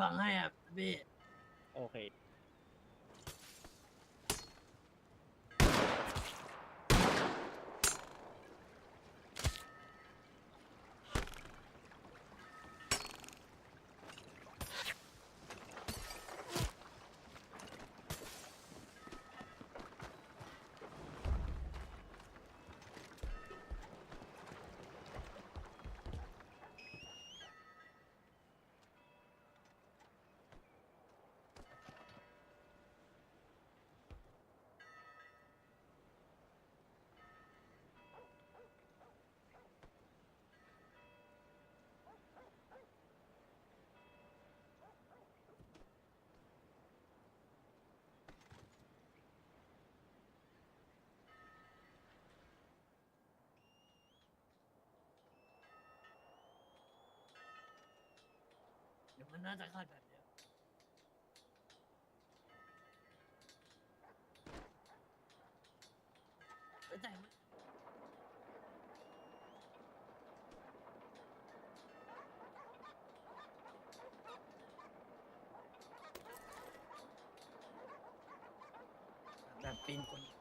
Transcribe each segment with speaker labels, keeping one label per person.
Speaker 1: บังให้อะพี่
Speaker 2: โอเค
Speaker 1: มันน่าจะขาดแบบเนี้ยเอ้ยแต่มันแบบปีนคน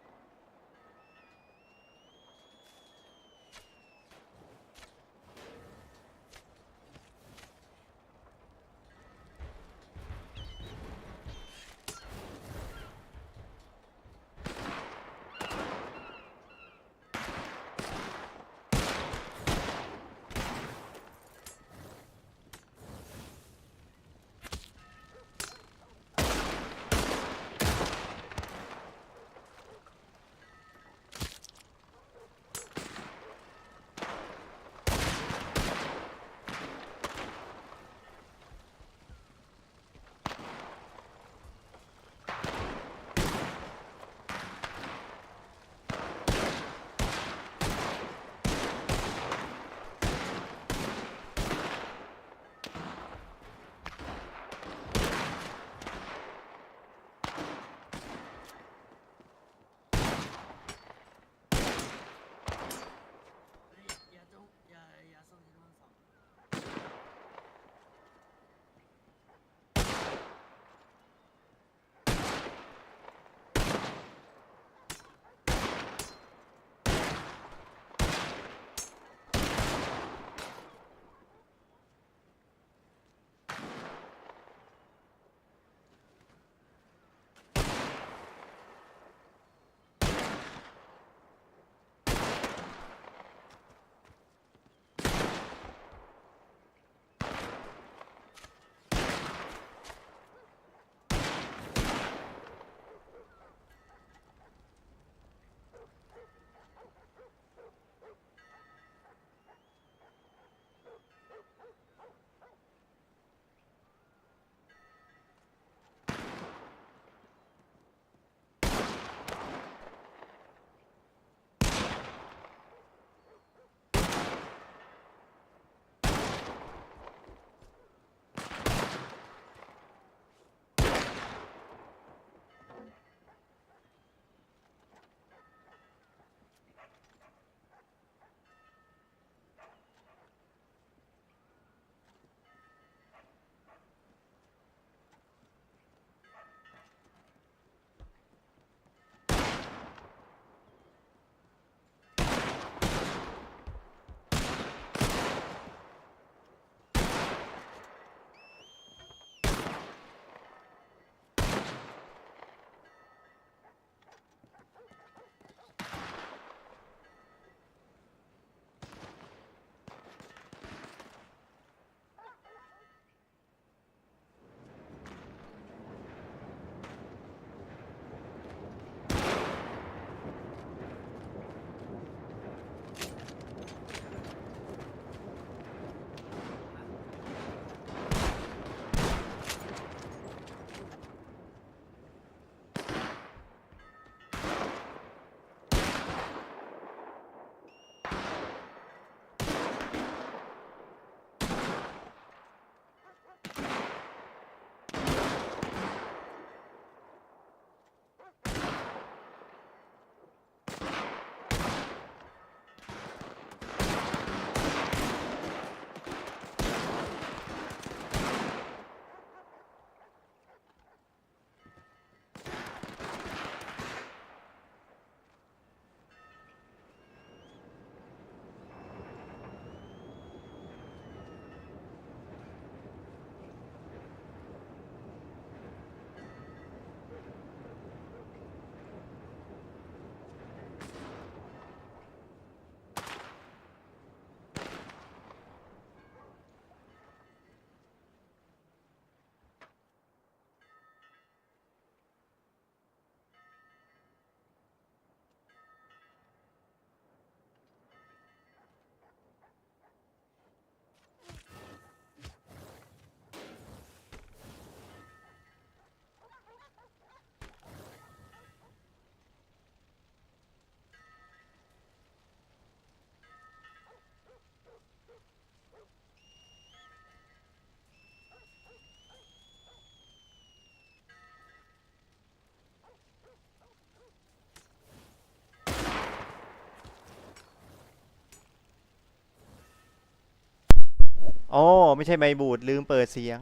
Speaker 2: อ๋อไม่ใช่ไมค์บูดลืมเปิดเสียง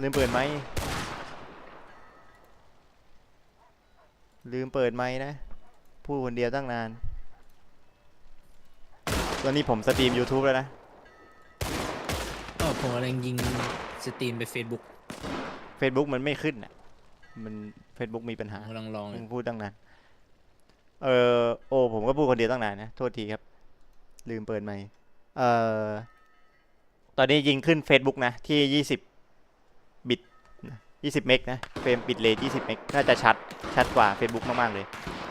Speaker 2: ลืมเปิดไมค์ลืมเปิดไมค์นะพูดคนเดียวตั้งนานตอนนี้ผมสตรีม YouTube แล้วนะ
Speaker 3: ก็ผมกำลังยิงสตรีมไป Facebook
Speaker 2: Facebook มันไม่ขึ้นอะ มัน Facebook มีปัญ
Speaker 3: ผ
Speaker 2: หา
Speaker 3: มกำลังลองอ
Speaker 2: ผ
Speaker 3: ยู่
Speaker 2: มพูดตั้งนาน เออโอ้ผมก็พูดคนเดียวตั้งนานนะ โทษทีครับ ลืมเปิดไมค์เอ่อ ตอนนี้ยิงขึ้น Facebook นะ ที่ 20 บิต 20 เมกนะ เฟรมบิตเรท20 เมก น่าจะชัด ชัดกว่า Facebook มาก ๆ เลย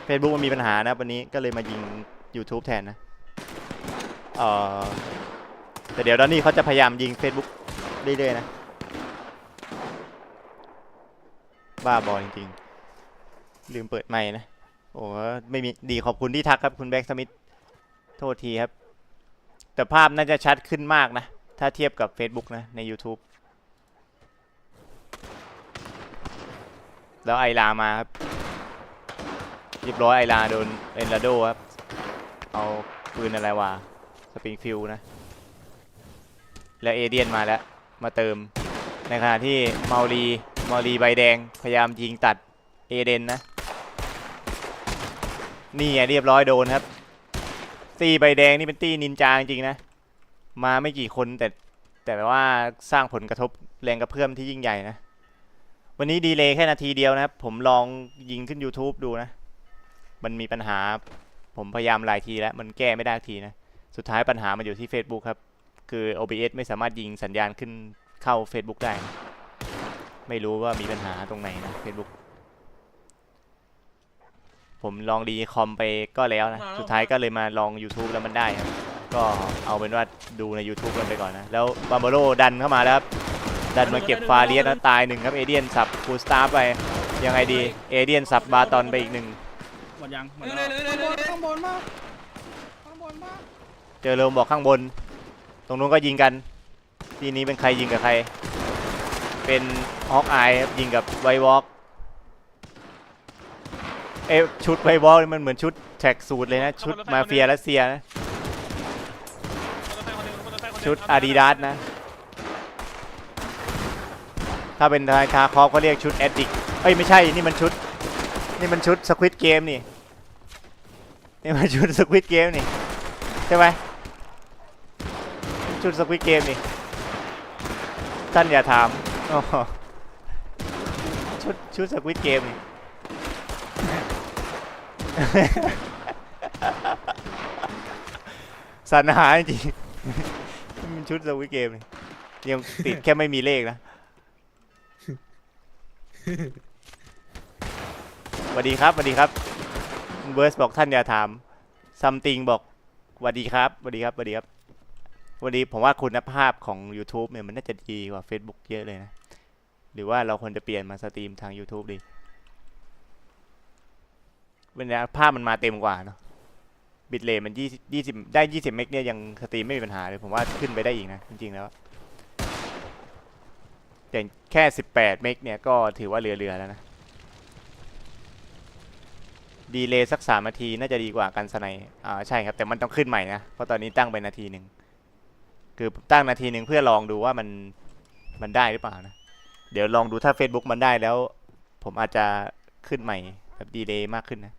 Speaker 2: Facebook มันมีปัญหานะวันนี้ก็เลยมายิง YouTube แทนนะ เออแต่เดี๋ยวดอนนี่เขาจะพยายามยิง Facebook เรื่อยๆนะ บ้าบอจริงๆ ลืมเปิดไมค์นะ โอ้ไม่มี ดีขอบคุณที่ทักครับคุณแบ็กสมิธ โทษทีครับ แต่ภาพน่าจะชัดขึ้นมากนะ ถ้าเทียบกับ Facebook นะ ใน YouTube แล้วไอลามาครับเรียบร้อยไอลาโดนเอนลาโดครับ เอาปืนอะไรวะสปริงฟิลนะ แล้วเอเดียนมาแล้ว มาเติม ในขณะที่เมารีเมารีใบแดง พยายามยิงตัดเอเดนนะ นี่ไงเรียบร้อยโดนครับตีใบแดงนี่เป็นตีนินจาจริงนะ มาไม่กี่คนแต่แต่ว่าสร้างผลกระทบแรงกระเพื่อมที่ยิ่งใหญ่นะ วันนี้ดีเลย์แค่นาทีเดียวนะครับ ผมลองยิงขึ้น YouTube ดูนะ มันมีปัญหา ผมพยายามหลายทีแล้ว มันแก้ไม่ได้สักทีนะ สุดท้ายปัญหามันอยู่ที่ Facebook ครับ คือ OBS ไม่สามารถยิงสัญญาณขึ้นเข้า Facebook ได้นะไม่รู้ว่ามีปัญหาตรงไหนนะ Facebook ผมลองดีคอมไปก็แล้วนะ สุดท้ายก็เลยมาลอง YouTube แล้วมันได้ครับ ก็เอาเป็นว่าดูใน YouTube กันไปก่อนนะ แล้วบาร์โบโรดันเข้ามาแล้วครับ ดันมาเก็บฟาเรียสแล้วตายหนึ่งครับ เอเดียนสับฟูสตาร์ไป ยังไงดี เอเดียนสับบาตอนไปอีกหนึ่ง
Speaker 4: หมดยังหมด
Speaker 5: เล
Speaker 4: แล้
Speaker 5: ยวเลยเลยเลย
Speaker 4: ข้างบนมาข้างบนมา
Speaker 2: เจอเริมบอกข้างบน ตรงนู้นก็ยิงกัน ทีนี้เป็นใครยิงกับใคร เป็นฮอกอายครับยิงกับไววอล์กเอ๊ะชุดไววอล์กมันเหมือนชุดแท็กสูตรเลยนะ ชุดมาเฟียรัสเซียนะ ชุดอาดิดาสนะ ถ้าเป็นทางคาคอฟก็เรียกชุดแอดดิกเอ้ยไม่ใช่ นี่มันชุด นี่มันชุดสควิตเกมนี่ นี่มันชุดสควิตเกมนี่ ใช่ไหมชุดสควิตเกมนี่ท่านอย่าถามชุดชุดสควิตเกมนี่สรรหาจริง ชุดสควิตเกมนี่ยังติดแค่ไม่มีเลขนะสวัสดีครับสวัสดีครับเบิร์สบอกท่านอย่าถามซัมติงบอกสวัสดีครับสวัสดีครับสวัสดีครับวันนี้ผมว่าคุณภาพของ YouTube เนี่ยมันน่าจะดีกว่า Facebook เยอะเลยนะ หรือว่าเราควรจะเปลี่ยนมาสตรีมทาง YouTube ดีเวลาภาพมันมาเต็มกว่าเนาะ บิตเรทมันยี่ยี่สิบได้ยี่สิบเมกเนี่ยยังสตรีมไม่มีปัญหาเลยผมว่าขึ้นไปได้อีกนะจริงๆแล้วแต่แค่สิบแปดเมกเนี่ยก็ถือว่าเรือๆแล้วนะดีเลย์สักสามนาทีน่าจะดีกว่ากันสไนอ่าใช่ครับ แต่มันต้องขึ้นใหม่นะเพราะตอนนี้ตั้งไปนาทีหนึ่งคือตั้งนาทีหนึ่งเพื่อลองดูว่ามันมันได้หรือเปล่านะ เดี๋ยวลองดูถ้า Facebook มันได้แล้ว ผมอาจจะขึ้นใหม่แบบดีเลย์มากขึ้นนะ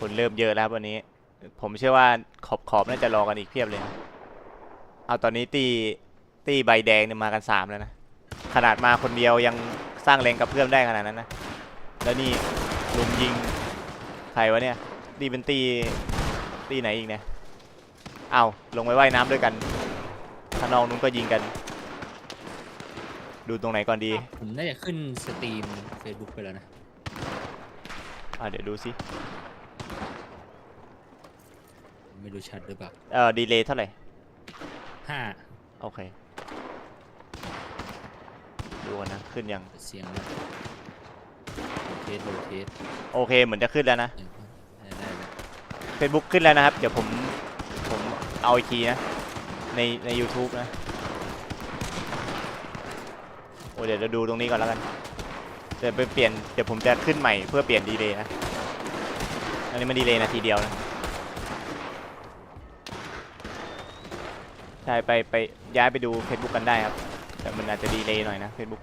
Speaker 2: คนเริ่มเยอะแล้วครับวันนี้ ผมเชื่อว่าขอบขอบน่าจะรอกันอีกเพียบเลยนะเอาตอนนี้ตีตีใบแดงเนี่ยมากันสามแล้วนะ ขนาดมาคนเดียวยังสร้างแรงกับเพื่อมได้ขนาดนั้นนะ แล้วนี่ลุมยิงใครวะเนี่ยนี่เป็นตีตีไหนอีกเนี่ยเอาลงไปว่ายน้ำด้วยกันถ้านองนู้นก็ยิงกัน ดูตรงไหนก่อนดี
Speaker 3: ผมน่าจะขึ้นสตรีม Facebook ไปแล้วนะ
Speaker 2: อ่าเดี๋ยวดูสิ
Speaker 3: ไม่รู้ชัดหรือเปล่า
Speaker 2: เอ่อดีเลย์เท่าไหร่
Speaker 3: ห้า
Speaker 2: โอเค ดูก่อนนะ ขึ้นยัง
Speaker 3: เสียงนะโทสโรเทส
Speaker 2: โอเค เหมือนจะขึ้นแล้วนะ
Speaker 3: ได้ได้ได้
Speaker 2: Facebook ขึ้นแล้วนะครับ เดี๋ยวผม ผมเอาอีกทีนะ ใน ใน YouTube นะอ้เดี๋ยวเราดูตรงนี้ก่อนแล้วกันเดี๋ยวไปเปลี่ยน เดี๋ยวผมจะขึ้นใหม่เพื่อเปลี่ยนดีเลย์นะ อันนี้มันดีเลย์นาทีเดียวนะ ช่ไปไปย้ายไปดู Facebook กันได้ครับ แต่มันอาจจะดีเลย์หน่อยนะ Facebook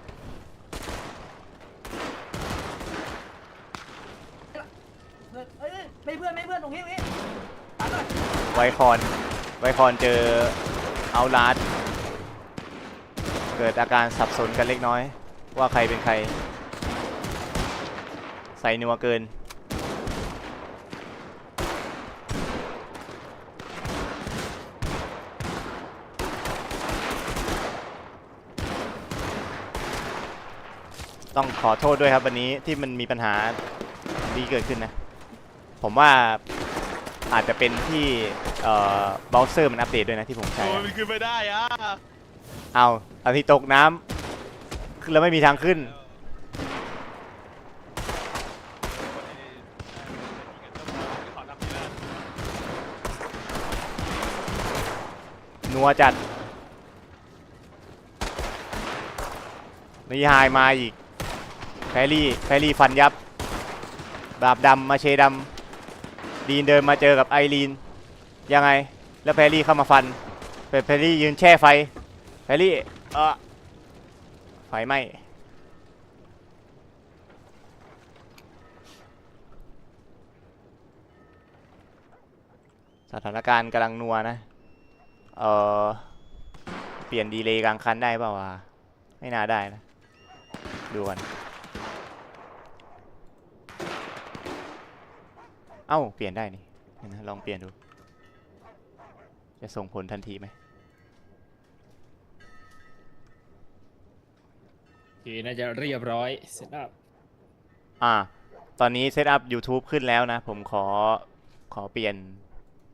Speaker 1: เพื่อนเอ้ยไม่เพื่อนไม่เพื่อนตรงนี้ตรงนี้ตามหน่อย
Speaker 2: ไวคอน ไวคอนเจอเอาลาดเกิดอาการสับสนกันเล็กน้อย ว่าใครเป็นใคร ใส่นัวเกิน ต้องขอโทษด้วยครับวันนี้ที่มันมีปัญหาดีเกิดขึ้นนะ ผมว่าอาจจะเป็นที่เอ่อเบราว์เซอร์มันอัปเดตด้วยนะที่ผมใช้
Speaker 5: โอ้ย
Speaker 2: อะ
Speaker 5: มันขึ้นไม่ได้อะ
Speaker 2: เอาอาทิตย์ตกน้ำขึ้นแล้วไม่มีทางขึ้น
Speaker 5: ขอทำนี่นะ
Speaker 2: นัวจัดนี่ไฮายมาอีก แฟรี่แฟรี่ฟันยับดาบดำมาเชดำดีนเดินมาเจอกับไอรีน ยังไง แล้วแฟรี่เข้ามาฟันแต่แฟรี่ยืนแช่ไฟแฟรี่เออไฟไหม้สถานการณ์กำลังนัวนะ เออเปลี่ยนดีเลย์กลางคันได้เปล่าวะ ไม่น่าได้นะ ดูกัน เอ้า เปลี่ยนได้นี่เดี๋ยวนะลองเปลี่ยนดู จะส่งผลทันทีไหม
Speaker 3: โอเคน่าจะเรียบร้อยเสร็จแล้ว
Speaker 2: อ่า ตอนนี้เซตอัพ YouTube ขึ้นแล้วนะ ผมขอขอเปลี่ยน